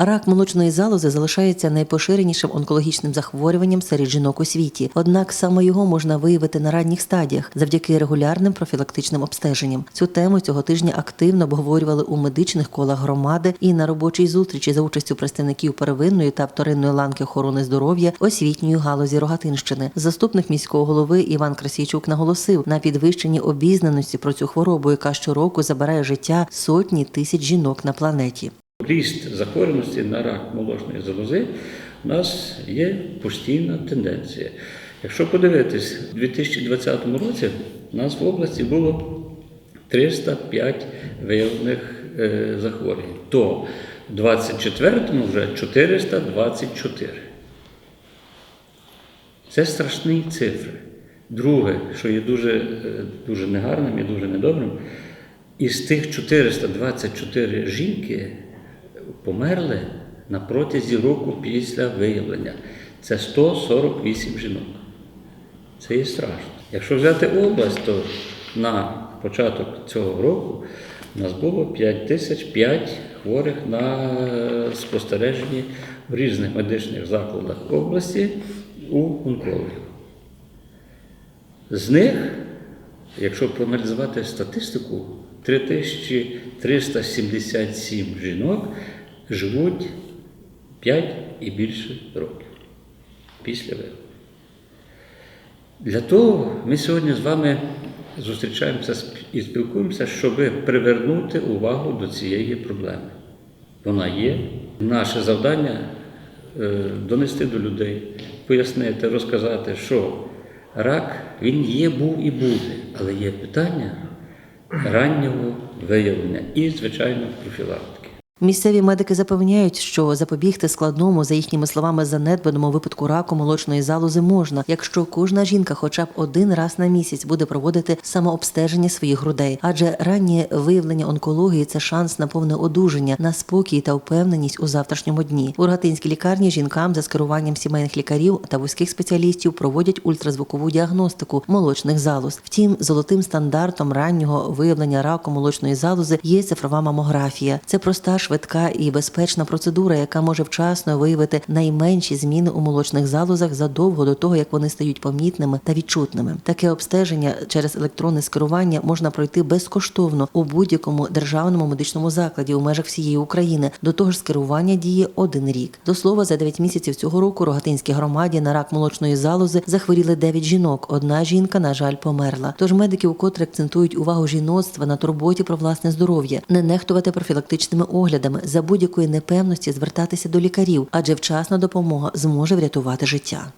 Рак молочної залози залишається найпоширенішим онкологічним захворюванням серед жінок у світі. Однак саме його можна виявити на ранніх стадіях завдяки регулярним профілактичним обстеженням. Цю тему цього тижня активно обговорювали у медичних колах громади і на робочій зустрічі за участю представників первинної та вторинної ланки охорони здоров'я освітньої галузі Рогатинщини. Заступник міського голови Іван Красійчук наголосив на підвищенні обізнаності про цю хворобу, яка щороку забирає життя сотні тисяч жінок на планеті. Ріст захворюваності на рак молочної залози у нас є постійна тенденція. Якщо подивитись, у 2020 році у нас в області було 305 виявлених е, захворювань, то в 2024 вже 424. Це страшні цифри. Друге, що є дуже, е, дуже негарним і дуже недобрим, із тих 424 жінки померли на протязі року після виявлення. Це 148 жінок. Це є страшно. Якщо взяти область, то на початок цього року у нас було 5 тисяч 5 хворих на спостереженні в різних медичних закладах області у онкологів. З них, якщо проаналізувати статистику, 3377 жінок живуть 5 і більше років після виявлення. Для того ми сьогодні з вами зустрічаємося і спілкуємося, щоб привернути увагу до цієї проблеми. Вона є. Наше завдання е, донести до людей, пояснити, розказати, що рак він є, був і буде, але є питання раннього виявлення і, звичайно, профілактики. Місцеві медики запевняють, що запобігти складному, за їхніми словами, занедбаному випадку раку молочної залози можна, якщо кожна жінка, хоча б один раз на місяць, буде проводити самообстеження своїх грудей. Адже раннє виявлення онкології це шанс на повне одужання, на спокій та впевненість у завтрашньому дні. У Рогатинській лікарні жінкам за скеруванням сімейних лікарів та вузьких спеціалістів проводять ультразвукову діагностику молочних залоз. Втім, золотим стандартом раннього виявлення раку молочної залози є цифрова мамографія. Це проста, швидка і безпечна процедура, яка може вчасно виявити найменші зміни у молочних залозах задовго до того, як вони стають помітними та відчутними. Таке обстеження через електронне скерування можна пройти безкоштовно у будь-якому державному медичному закладі у межах всієї України. До того ж, скерування діє один рік. До слова, за 9 місяців цього року Рогатинській громаді на рак молочної залози захворіли 9 жінок. Одна жінка, на жаль, померла. Тож медики вкотре акцентують увагу жіноцтва на турботі про власне здоров'я, не нехтувати профілактичними оглядами, за будь-якої непевності звертатися до лікарів, адже вчасна допомога зможе врятувати життя.